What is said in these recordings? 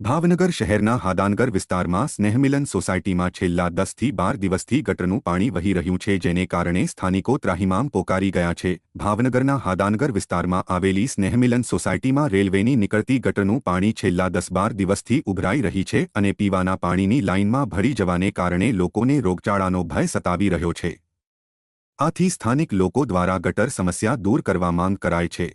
ભાવનગર શહેરના હાદાનગર વિસ્તારમાં સ્નેહમિલન સોસાયટીમાં છેલ્લા દસથી બાર દિવસથી ગટરનું પાણી વહી રહ્યું છે, જેને કારણે સ્થાનિકો ત્રાહિમામ પોકારી ગયા છે. ભાવનગરના હાદાનગર વિસ્તારમાં આવેલી સ્નેહમિલન સોસાયટીમાં રેલવેની નીકળતી ગટરનું પાણી છેલ્લા દસ બાર દિવસથી ઉભરાઈ રહી છે અને પીવાના પાણીની લાઇનમાં ભરી જવાને કારણે લોકોને રોગચાળાનો ભય સતાવી રહ્યો છે. આથી સ્થાનિક લોકો દ્વારા ગટર સમસ્યા દૂર કરવા માંગ કરાય છે.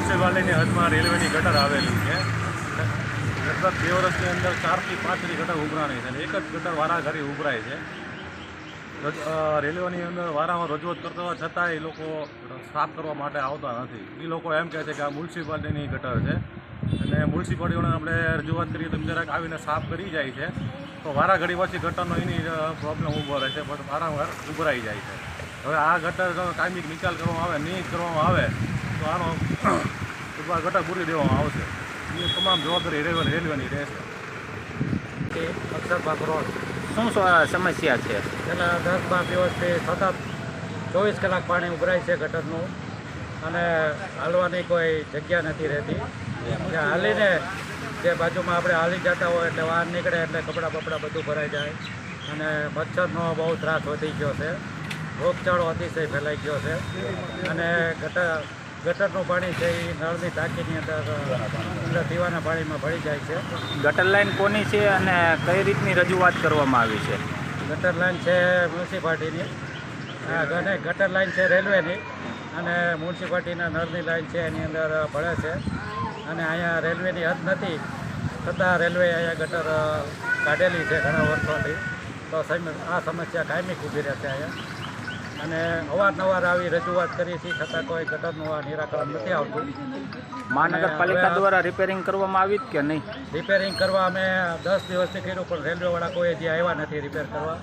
મ્યુનિસિપાલિટીની હદમાં રેલવેની ગટર આવેલી છે. લગભગ બે વર્ષની અંદર ચારથી પાંચની ગટર ઉભરાણી છે અને એક જ ગટર વારાઘડી ઉભરાય છે. રેલવેની અંદર વારામાં રજૂઆત કરતા છતાં એ લોકો સાફ કરવા માટે આવતા નથી. એ લોકો એમ કહે છે કે આ મ્યુનિસિપાલિટીની ગટર છે. અને મ્યુનિસિપાલિટીઓને આપણે રજૂઆત કરીએ તો જરાક આવીને સાફ કરી જાય છે. તો વારાઘડી પછી ગટરનો એની પ્રોબ્લેમ ઊભો રહે છે, પણ વારંવાર ઉભરાઈ જાય છે. હવે આ ગટર કાયમી કાયમિક નિકાલ કરવામાં આવે નહીં કરવામાં આવે તો આનો ટૂંકમાં ગટર પૂરી દેવામાં આવશે. એ તમામ જવાબદારી રેલવે રેલવેની રહેશે. તે અક્ષરબાગ રોડ. શું સ- સમસ્યા છે? છેલ્લા દસ બાર દિવસથી સતત ચોવીસ કલાક પાણી ઉભરાય છે ગટરનું. અને હાલવાની કોઈ જગ્યા નથી રહેતી. હાલીને જે બાજુમાં આપણે હાલી જતા હોય એટલે વાહન નીકળે એટલે કપડાં બપડા બધું ભરાઈ જાય. અને મચ્છરનો બહુ ત્રાસ વધી ગયો છે. રોગચાળો અતિશય ફેલાઈ ગયો છે. અને ગટર ગટરનું પાણી છે એ નળની ટાંકીની અંદર અંદર પીવાના પાણીમાં ભળી જાય છે. ગટર લાઈન કોની છે અને કઈ રીતની રજૂઆત કરવામાં આવી છે? ગટર લાઈન છે મ્યુનિસિપાલિટીની. આ ગને ગટર લાઈન છે રેલવેની. અને મ્યુનિસિપાલિટીના નળની લાઈન છે એની અંદર ભળે છે. અને અહીંયા રેલવેની હદ નથી છતાં રેલવે અહીંયા ગટર કાઢેલી છે ઘણા વર્ષોથી. તો આ સમસ્યા કાયમી ઊભી રહેશે અહીંયા. અને અવારનવાર આવી રજૂઆત કરી છે છતાં કોઈ ગટરનું આ નિરાકરણ નથી આવતું. મહાનગરપાલિકા દ્વારા રિપેરિંગ કરવામાં આવી જ કે નહીં? રિપેરિંગ કરવા અમે દસ દિવસથી કર્યું પણ રેલવેવાળા કોઈ હજી આવ્યા નથી રિપેર કરવા.